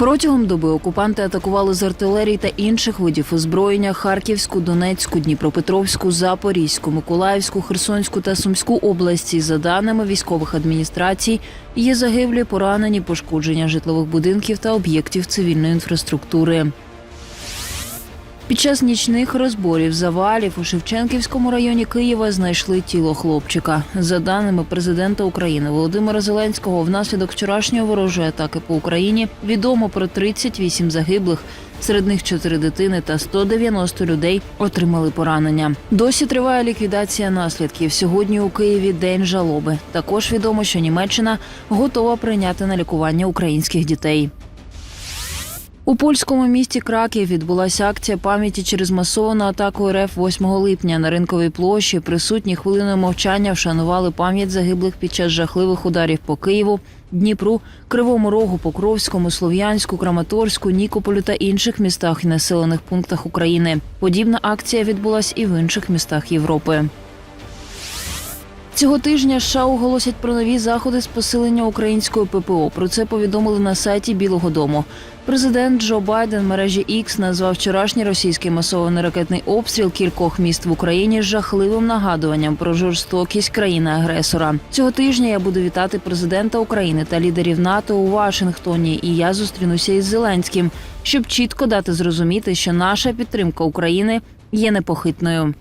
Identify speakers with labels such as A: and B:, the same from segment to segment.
A: Протягом доби окупанти атакували з артилерії та інших видів озброєння Харківську, Донецьку, Дніпропетровську, Запорізьку, Миколаївську, Херсонську та Сумську області. За даними військових адміністрацій, є загиблі, поранені, пошкодження житлових будинків та об'єктів цивільної інфраструктури. Під час нічних розборів завалів у Шевченківському районі Києва знайшли тіло хлопчика. За даними президента України Володимира Зеленського, внаслідок вчорашньої ворожої атаки по Україні відомо про 38 загиблих. Серед них 4 дитини та 190 людей отримали поранення. Досі триває ліквідація наслідків. Сьогодні у Києві день жалоби. Також відомо, що Німеччина готова прийняти на лікування українських дітей. У польському місті Краків відбулася акція пам'яті через масовану атаку РФ 8 липня на ринковій площі. Присутні хвилиною мовчання вшанували пам'ять загиблих під час жахливих ударів по Києву, Дніпру, Кривому Рогу, Покровському, Слов'янську, Краматорську, Нікополю та інших містах і населених пунктах України. Подібна акція відбулась і в інших містах Європи. Цього тижня США оголосять про нові заходи з посилення української ППО. Про це повідомили на сайті Білого Дому. Президент Джо Байден мережі X назвав вчорашній російський масований ракетний обстріл кількох міст в Україні жахливим нагадуванням про жорстокість країни-агресора. Цього тижня я буду вітати президента України та лідерів НАТО у Вашингтоні. І я зустрінуся із Зеленським, щоб чітко дати зрозуміти, що наша підтримка України є непохитною.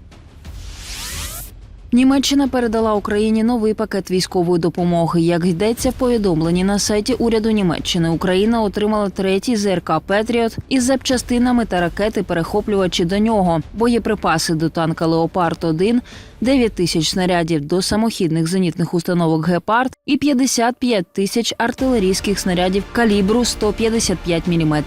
A: Німеччина передала Україні новий пакет військової допомоги. Як йдеться в повідомленні на сайті уряду Німеччини, Україна отримала третій ЗРК Петріот із запчастинами та ракети, перехоплювачі до нього, боєприпаси до танка Леопард 1 9 тисяч снарядів до самохідних зенітних установок Гепард і 55 тисяч артилерійських снарядів калібру 155 мм.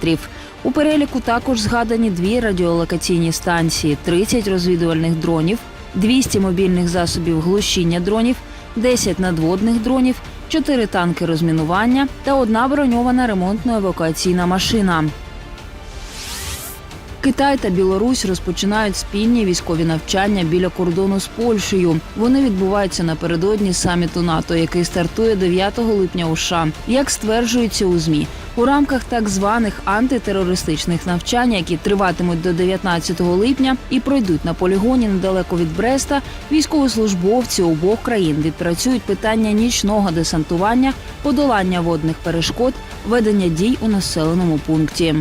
A: У переліку також згадані дві радіолокаційні станції, 30 розвідувальних дронів. 200 мобільних засобів глушіння дронів, 10 надводних дронів, 4 танки розмінування та одна броньована ремонтно-евакуаційна машина. Китай та Білорусь розпочинають спільні військові навчання біля кордону з Польщею. Вони відбуваються напередодні саміту НАТО, який стартує 9 липня у США. Як стверджується у змі, у рамках так званих антитерористичних навчань, які триватимуть до 19 липня і пройдуть на полігоні недалеко від Бреста, військовослужбовці обох країн відпрацюють питання нічного десантування, подолання водних перешкод, ведення дій у населеному пункті.